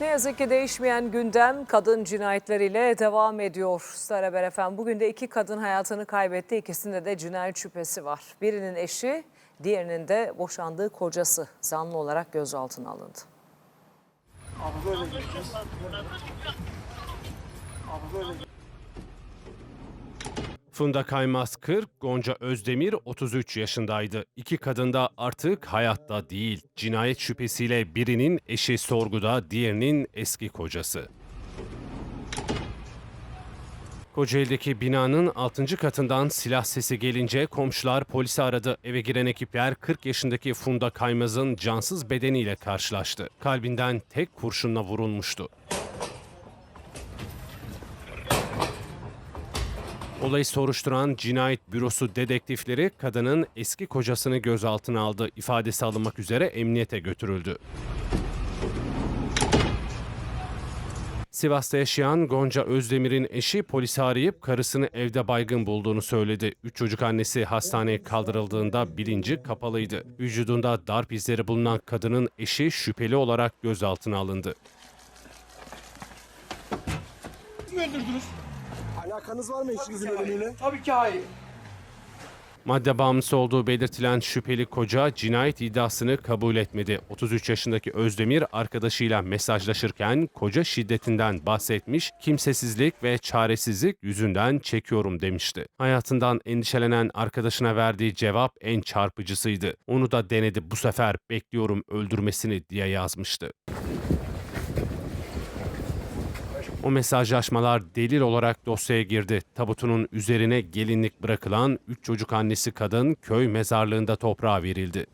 Ne yazık ki değişmeyen gündem kadın cinayetleriyle devam ediyor. Star Haber FM bugün de iki kadın hayatını kaybetti. İkisinde de cinayet şüphesi var. Birinin eşi, diğerinin de boşandığı kocası zanlı olarak gözaltına alındı. Funda Kaymaz 40, Gonca Özdemir 33 yaşındaydı. İki kadın da artık hayatta değil. Cinayet şüphesiyle birinin eşi sorguda, diğerinin eski kocası. Kocaeli'deki binanın 6. katından silah sesi gelince komşular polisi aradı. Eve giren ekipler 40 yaşındaki Funda Kaymaz'ın cansız bedeniyle karşılaştı. Kalbinden tek kurşunla vurulmuştu. Olayı soruşturan cinayet bürosu dedektifleri kadının eski kocasını gözaltına aldı. İfadesi alınmak üzere emniyete götürüldü. Sivas'ta yaşayan Gonca Özdemir'in eşi polisi arayıp karısını evde baygın bulduğunu söyledi. Üç çocuk annesi hastaneye kaldırıldığında bilinci kapalıydı. Vücudunda darp izleri bulunan kadının eşi şüpheli olarak gözaltına alındı. öldürdünüz? Alakanız var mı eşinizin ölümüyle? Tabii ki hayır. Madde bağımlısı olduğu belirtilen şüpheli koca cinayet iddiasını kabul etmedi. 33 yaşındaki Özdemir arkadaşıyla mesajlaşırken koca şiddetinden bahsetmiş, kimsesizlik ve çaresizlik yüzünden çekiyorum demişti. Hayatından endişelenen arkadaşına verdiği cevap en çarpıcısıydı. Onu da denedi bu sefer bekliyorum öldürmesini diye yazmıştı. O mesajlaşmalar delil olarak dosyaya girdi. Tabutunun üzerine gelinlik bırakılan 3 çocuk annesi kadın köy mezarlığında toprağa verildi.